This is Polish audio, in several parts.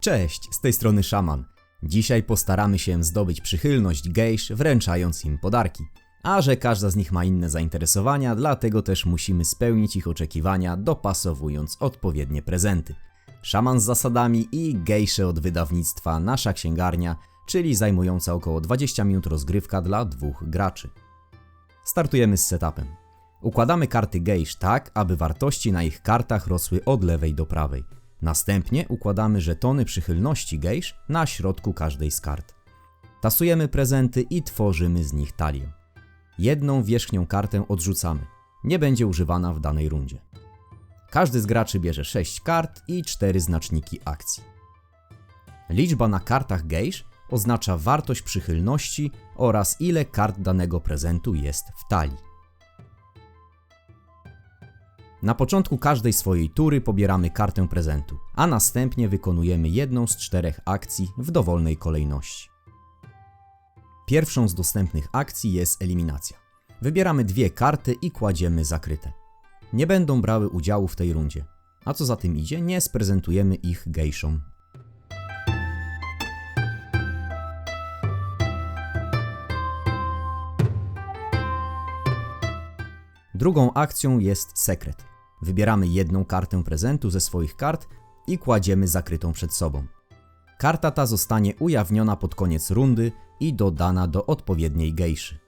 Cześć, z tej strony Szaman. Dzisiaj postaramy się zdobyć przychylność gejsz, wręczając im podarki. A że każda z nich ma inne zainteresowania, dlatego też musimy spełnić ich oczekiwania, dopasowując odpowiednie prezenty. Szaman z zasadami i gejsze od wydawnictwa Nasza Księgarnia, czyli zajmująca około 20 minut rozgrywka dla dwóch graczy. Startujemy z setupem. Układamy karty gejsz tak, aby wartości na ich kartach rosły od lewej do prawej. Następnie układamy żetony przychylności gejsz na środku każdej z kart. Tasujemy prezenty i tworzymy z nich talię. Jedną wierzchnią kartę odrzucamy. Nie będzie używana w danej rundzie. Każdy z graczy bierze 6 kart i 4 znaczniki akcji. Liczba na kartach gejsz oznacza wartość przychylności oraz ile kart danego prezentu jest w talii. Na początku każdej swojej tury pobieramy kartę prezentu, a następnie wykonujemy jedną z czterech akcji w dowolnej kolejności. Pierwszą z dostępnych akcji jest eliminacja. Wybieramy dwie karty i kładziemy zakryte. Nie będą brały udziału w tej rundzie, a co za tym idzie, nie sprezentujemy ich gejszom. Drugą akcją jest sekret. Wybieramy jedną kartę prezentu ze swoich kart i kładziemy zakrytą przed sobą. Karta ta zostanie ujawniona pod koniec rundy i dodana do odpowiedniej gejszy.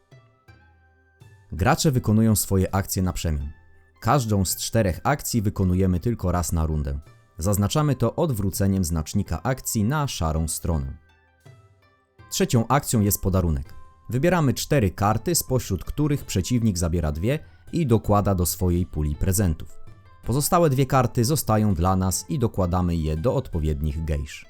Gracze wykonują swoje akcje na przemian. Każdą z czterech akcji wykonujemy tylko raz na rundę. Zaznaczamy to odwróceniem znacznika akcji na szarą stronę. Trzecią akcją jest podarunek. Wybieramy cztery karty, spośród których przeciwnik zabiera dwie i dokłada do swojej puli prezentów. Pozostałe dwie karty zostają dla nas i dokładamy je do odpowiednich gejsz.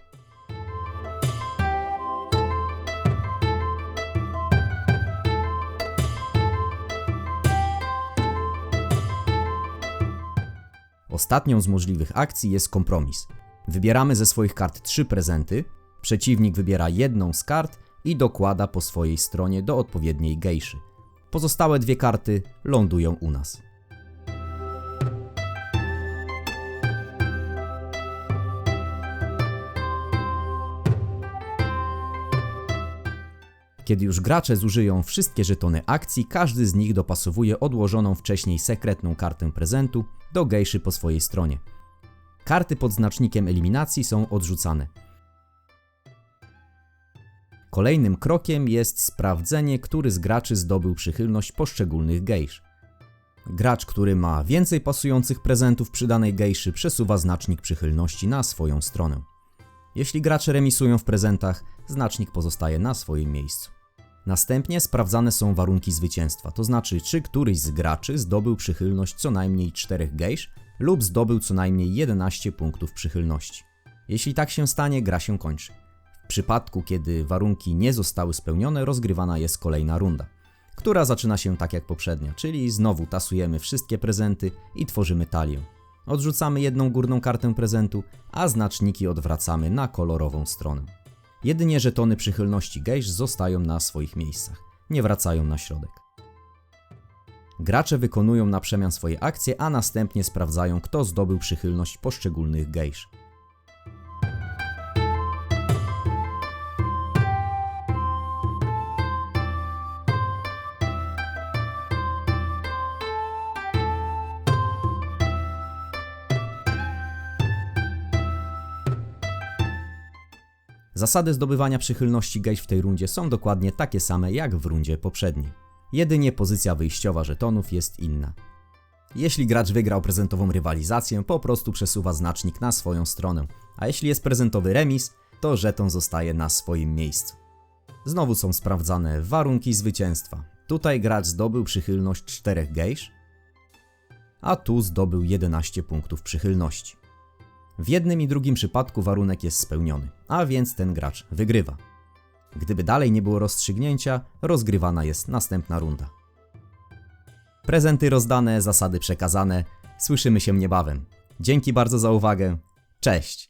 Ostatnią z możliwych akcji jest kompromis. Wybieramy ze swoich kart trzy prezenty, przeciwnik wybiera jedną z kart i dokłada po swojej stronie do odpowiedniej gejszy. Pozostałe dwie karty lądują u nas. Kiedy już gracze zużyją wszystkie żetony akcji, każdy z nich dopasowuje odłożoną wcześniej sekretną kartę prezentu do gejszy po swojej stronie. Karty pod znacznikiem eliminacji są odrzucane. Kolejnym krokiem jest sprawdzenie, który z graczy zdobył przychylność poszczególnych gejsz. Gracz, który ma więcej pasujących prezentów przy danej gejszy, przesuwa znacznik przychylności na swoją stronę. Jeśli gracze remisują w prezentach, znacznik pozostaje na swoim miejscu. Następnie sprawdzane są warunki zwycięstwa, to znaczy czy któryś z graczy zdobył przychylność co najmniej 4 gejsz lub zdobył co najmniej 11 punktów przychylności. Jeśli tak się stanie, gra się kończy. W przypadku, kiedy warunki nie zostały spełnione, rozgrywana jest kolejna runda, która zaczyna się tak jak poprzednia, czyli znowu tasujemy wszystkie prezenty i tworzymy talię. Odrzucamy jedną górną kartę prezentu, a znaczniki odwracamy na kolorową stronę. Jedynie żetony przychylności gejsz zostają na swoich miejscach, nie wracają na środek. Gracze wykonują na przemian swoje akcje, a następnie sprawdzają, kto zdobył przychylność poszczególnych gejsz. Zasady zdobywania przychylności gejsz w tej rundzie są dokładnie takie same jak w rundzie poprzedniej. Jedynie pozycja wyjściowa żetonów jest inna. Jeśli gracz wygrał prezentową rywalizację, po prostu przesuwa znacznik na swoją stronę, a jeśli jest prezentowy remis, to żeton zostaje na swoim miejscu. Znowu są sprawdzane warunki zwycięstwa. Tutaj gracz zdobył przychylność 4 gejsz, a tu zdobył 11 punktów przychylności. W jednym i drugim przypadku warunek jest spełniony, a więc ten gracz wygrywa. Gdyby dalej nie było rozstrzygnięcia, rozgrywana jest następna runda. Prezenty rozdane, zasady przekazane. Słyszymy się niebawem. Dzięki bardzo za uwagę. Cześć!